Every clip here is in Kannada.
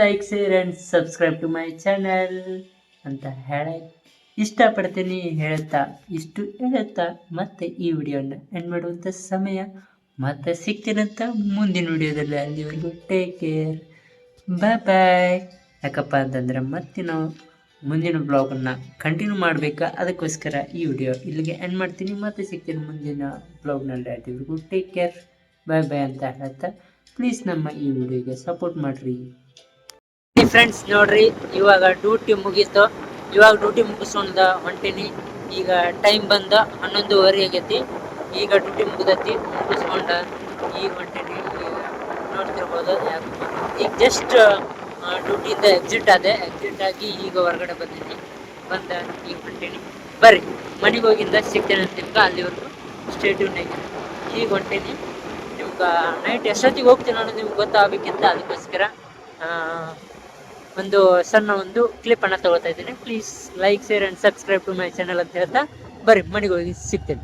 Like share and subscribe to my channel ಅಂತ ಹೇಳ ಇಷ್ಟಪಡ್ತೀನಿ ಹೇಳ್ತಾ ಇಷ್ಟು ಹೇಳುತ್ತಾ ಮತ್ತೆ ಈ ವಿಡಿಯೋನ ಎಂಡ್ ಮಾಡುವಂಥ ಸಮಯ ಮತ್ತೆ ಸಿಗ್ತೀನಂತ ಮುಂದಿನ ವಿಡಿಯೋದಲ್ಲಿ ಅಲ್ಲಿವರೆಗೂ ಟೇಕ್ ಕೇರ್ ಬಾಯ್ ಬಾಯ್ ಯಾಕಪ್ಪ ಅಂತಂದ್ರೆ ಮತ್ತೆ ನಾವು ಮುಂದಿನ ಬ್ಲಾಗನ್ನು ಕಂಟಿನ್ಯೂ ಮಾಡಬೇಕಾ? ಅದಕ್ಕೋಸ್ಕರ ಈ ವಿಡಿಯೋ ಇಲ್ಲಿಗೆ ಎಂಡ್ ಮಾಡ್ತೀನಿ. ಮತ್ತೆ ಸಿಗ್ತೀನಿ ಮುಂದಿನ ಬ್ಲಾಗ್ನಲ್ಲಿ ಅಲ್ಲಿವರೆಗೂ ಟೇಕ್ ಕೇರ್ ಬಾಯ್ ಬಾಯ್ ಅಂತ ಹೇಳ್ತಾ ಪ್ಲೀಸ್ ನಮ್ಮ ಈ ವಿಡಿಯೋಗೆ ಸಪೋರ್ಟ್ ಮಾಡಿರಿ. ಫ್ರೆಂಡ್ಸ್ ನೋಡ್ರಿ, ಇವಾಗ ಡ್ಯೂಟಿ ಮುಗೀತು. ಇವಾಗ ಡ್ಯೂಟಿ ಮುಗಿಸ್ಕೊಂಡ ಹೊಂಟೀನಿ. ಈಗ ಟೈಮ್ ಬಂದ ಹನ್ನೊಂದುವರೆ ಆಗೈತಿ. ಈಗ ಡ್ಯೂಟಿ ಮುಗ್ದೈತಿ, ಮುಗಿಸ್ಕೊಂಡ ಈಗ ಹೊಂಟೀನಿ. ಈಗ ನೋಡ್ತಿರ್ಬೋದು ಈಗ ಜಸ್ಟ್ ಡ್ಯೂಟಿಯಿಂದ ಎಕ್ಸಿಟ್ ಆದೆ. ಎಕ್ಸಿಟ್ ಆಗಿ ಈಗ ಹೊರಗಡೆ ಬಂದೀನಿ. ಬಂದ ಈಗ ಹೊಂಟೀನಿ. ಬರ್ರಿ, ಮನೆಗೆ ಹೋಗಿಂದ ಸಿಗ್ತೇನೆ ಅಂತ ನಿಮ್ಗೆ ಅಲ್ಲಿವರೆಗೂ ಸ್ಟೇಟ್ಯೂನಾಗಿ ಈಗ ಹೊಂಟೀನಿ. ನಿಮ್ಗೆ ನೈಟ್ ಎಷ್ಟೊತ್ತಿಗೆ ಹೋಗ್ತೀನಿ ಅನ್ನೋದು ನಿಮ್ಗೆ ಗೊತ್ತಾಗಬೇಕಿಂತ ಅದಕ್ಕೋಸ್ಕರ ಒಂದು ಸಣ್ಣ ಒಂದು ಕ್ಲಿಪ್ ಅನ್ನ ತಗೋತಾ ಇದ್ದೀನಿ. Please like share and subscribe to my channel ಅಂತ ಹೇಳ್ತಾ ಬರ್ರಿ, ಮನೆಗೆ ಹೋಗಿ ಸಿಗ್ತೇನೆ.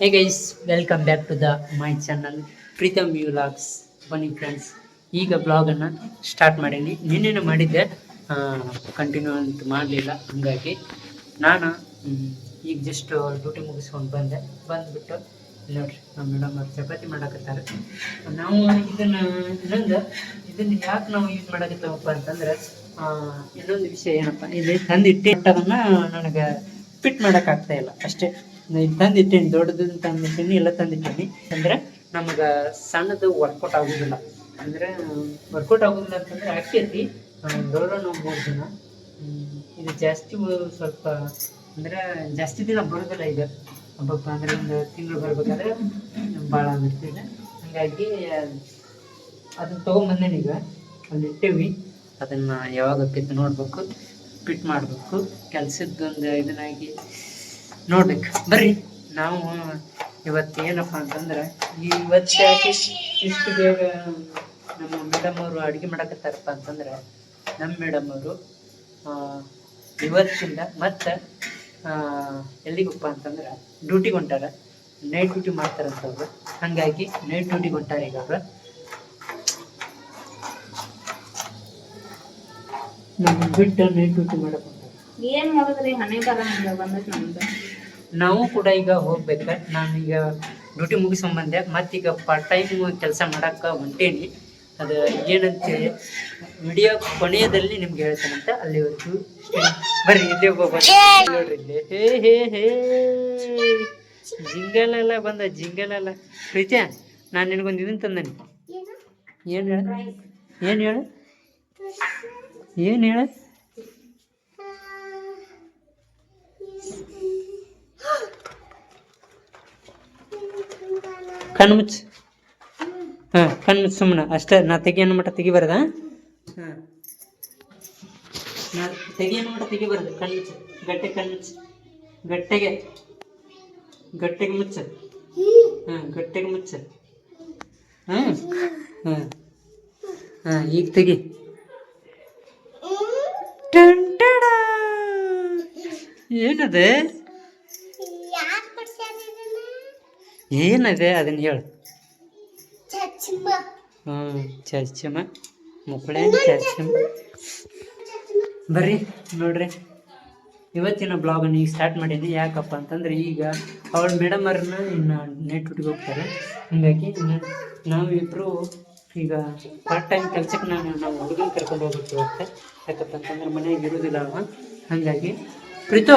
Hey is welcome back to the my channel Pritam U logs ಬನ್ನಿ ಫ್ರೆಂಡ್ಸ್ ಈಗ ಬ್ಲಾಗನ್ನು ಸ್ಟಾರ್ಟ್ ಮಾಡೀನಿ. ನಿನ್ನೆನೇ ಮಾಡಿದ್ದೆ. ಕಂಟಿನ್ಯೂ ಅಂತ ಮಾಡಲಿಲ್ಲ. ಹಂಗಾಗಿ ನಾನು ಈಗ ಜಸ್ಟ್ ಡ್ಯೂಟಿ ಮುಗಿಸ್ಕೊಂಡು ಬಂದೆ. ಬಂದ್ಬಿಟ್ಟು ನೋಡ್ರಿ, ನಮ್ಮ ಮೇಡಮ್ ಅವ್ರು ಚಪಾತಿ ಮಾಡಾಕತ್ತಾರ. ನಾವು ಇದನ್ನ ಇನ್ನೊಂದು ಇದನ್ನ ಯಾಕೆ ನಾವು ಯೂಸ್ ಮಾಡಾಕತ್ತವಪ್ಪ ಅಂತಂದ್ರೆ ಇನ್ನೊಂದು ವಿಷಯ ಏನಪ್ಪ, ಇಲ್ಲಿ ಅದನ್ನ ನನಗೆ ಫಿಟ್ ಮಾಡೋಕ್ಕಾಗ್ತಾ ಇಲ್ಲ. ಅಷ್ಟೇ, ಇಲ್ಲಿ ತಂದಿಟ್ಟೇನಿ ದೊಡ್ಡದು ತಂದಿಟ್ಟೇನಿ ಎಲ್ಲ ತಂದಿಟ್ಟೇನಿ ಅಂದ್ರೆ ನಮಗೆ ಸಣ್ಣದು ವರ್ಕೌಟ್ ಆಗೋದಿಲ್ಲ. ಅಂದ್ರೆ ವರ್ಕೌಟ್ ಆಗೋದಿಲ್ಲ ಅಂತಂದ್ರೆ ಆಗ್ತೈತಿ ದೊಡ್ಡ ನಾವು ಮೂರು ದಿನ ಇದು ಜಾಸ್ತಿ ಸ್ವಲ್ಪ, ಅಂದ್ರೆ ಜಾಸ್ತಿ ದಿನ ಬರೋದಿಲ್ಲ ಈಗ. ಹಬ್ಬಕ್ಕೆ ಅಂದ್ರೆ ಒಂದು ತಿಂಗಳು ಬರ್ಬೇಕಾದ್ರೆ ಭಾಳ ಆಗಿರ್ತಿದೆ ಹಂಗಾಗಿ, ಅದನ್ನ ತೊಗೊಂಬಂದೇನಿ ಈಗ. ಅಲ್ಲಿ ಇಟ್ಟೇವಿ. ಅದನ್ನ ಯಾವಾಗ ಕಿತ್ತು ನೋಡ್ಬೇಕು ಪಿಟ್ ಮಾಡಬೇಕು. ಕೆಲಸದ್ದೊಂದು ಇದನ್ನಾಗಿ ನೋಡ್ಬೇಕು. ಬರ್ರಿ, ನಾವು ಇವತ್ತು ಏನಪ್ಪ ಅಂತಂದ್ರೆ, ಇವತ್ತು ಯಾಕೆ ಇಷ್ಟು ಬೇಗ ನಮ್ಮ ಮೇಡಮ್ ಅವರು ಅಡುಗೆ ಮಾಡಕತ್ತಾರಪ್ಪ ಅಂತಂದ್ರೆ, ನಮ್ಮ ಮೇಡಮ್ ಅವರು ಇವತ್ತಿಂದ ಮತ್ತೆ ಎಲ್ಲಿಗಪ್ಪ ಅಂತಂದ್ರೆ ಡ್ಯೂಟಿಗೆ ಹೊಂಟಾರ. ನೈಟ್ ಡ್ಯೂಟಿ ಮಾಡ್ತಾರಂತ ಅವ್ರು ಹಂಗಾಗಿ ನೈಟ್ ಡ್ಯೂಟಿಗೆ ಹೊಂಟಾರ ಈಗ ಅವ್ರು. ನಮ್ಮ ಬಿಟ್ಟು ನೈಟ್ ಡ್ಯೂಟಿ ಮಾಡಕ್ ಹೊಂಟಾರ. ಏನ್ ಮಾಡೋದ್ರಿ? ಹಣೆ ಬಂದೈತ್ ನಮ್ದು. ನಾವು ಕೂಡ ಈಗ ಹೋಗ್ಬೇಕು. ನಾನು ಈಗ ಡ್ಯೂಟಿ ಮುಗಿಸ್ಕೊಂಡ್ ಬಂದೆ ಮತ್ತೀಗ ಪಾರ್ಟ್ ಟೈಮ್ ಕೆಲಸ ಮಾಡಕ್ಕೆ ಹೊಂಟೇನಿ. ಅದು ಏನಂತೇಳಿ ವಿಡಿಯೋ ಕೊನೆಯದಲ್ಲಿ ನಿಮ್ಗೆ ಹೇಳ್ತಾನಂತ ಅಲ್ಲಿವರೆಗೂ. ಬರ್ರಿ, ಇಲ್ಲೇ ಹೋಗೋಣ ನೋಡ್ರಿ ಇಲ್ಲಿ. ಹೇ ಹೇ ಹೇ. ಜಿಂಗಲೆಲ್ಲ ಬಂದ ಜಿಂಗಲೆಲ್ಲ ಪ್ರೀತಿಯ, ನಾನು ನಿನಗೊಂದು ಇದನ್ನು ತಂದನಿ. ಏನು ಹೇಳ? ಏನು ಹೇಳು? ಏನು ಹೇಳ? ಕಣ್ಣು ಹಾಂ ಕಣ್ಣು ಸುಮ್ಮನೆ ಅಷ್ಟೇ ನಾ ತೆಗಿಯೋ ಮಟ್ಟ ತೆಗಿಬಾರ್ದ? ಹಾಂ. ನಾ ತೆಗಿಯೋ ಮಟ್ಟ ತೆಗಿಬಾರ್ದು ಕಣ್ಣು ಗಟ್ಟೆ ಕಣ್ಣು ಮುಚ್ಚು ಗಟ್ಟೆಗೆ ಗಟ್ಟೆಗೆ ಮುಚ್ಚ. ಹಾಂ ಗಟ್ಟೆಗೆ ಮುಚ್ಚ. ಹಾಂ ಹಾಂ ಹಾಂ ಈಗ ತೆಗಿ. ಏನದೆ? ಏನದೆ? ಅದನ್ನ ಹೇಳು. ಹ್ಞೂ ಚರ್ಚಮ ಮುಕ್ಕಳೆ ಚರ್ಚಮ ಬರ್ರಿ ನೋಡ್ರಿ. ಇವತ್ತಿನ ಬ್ಲಾಗನ್ನು ಈಗ ಸ್ಟಾರ್ಟ್ ಮಾಡಿದ್ದೆ ಯಾಕಪ್ಪ ಅಂತಂದ್ರೆ ಈಗ ಅವಳ ಮೇಡಮ್ ಅವ್ರನ್ನ ಇನ್ನು ನೆಟ್ ಹುಟ್ಟಿಗೆ ಹೋಗ್ತಾರೆ. ಹಾಗಾಗಿ ನಾವಿಬ್ಬರು ಈಗ ಪಾರ್ಟ್ ಟೈಮ್ ಕೆಲ್ಸಕ್ಕೆ ನಾನು ನಾವು ಹುಡುಗನ ಕರ್ಕೊಂಡು ಹೋಗ್ಬಿಟ್ಟು ಯಾಕಪ್ಪ ಅಂತಂದ್ರೆ ಮನೆಯಾಗ ಇರೋದಿಲ್ಲ ಅವ. ಹಾಗಾಗಿ ಪ್ರೀತು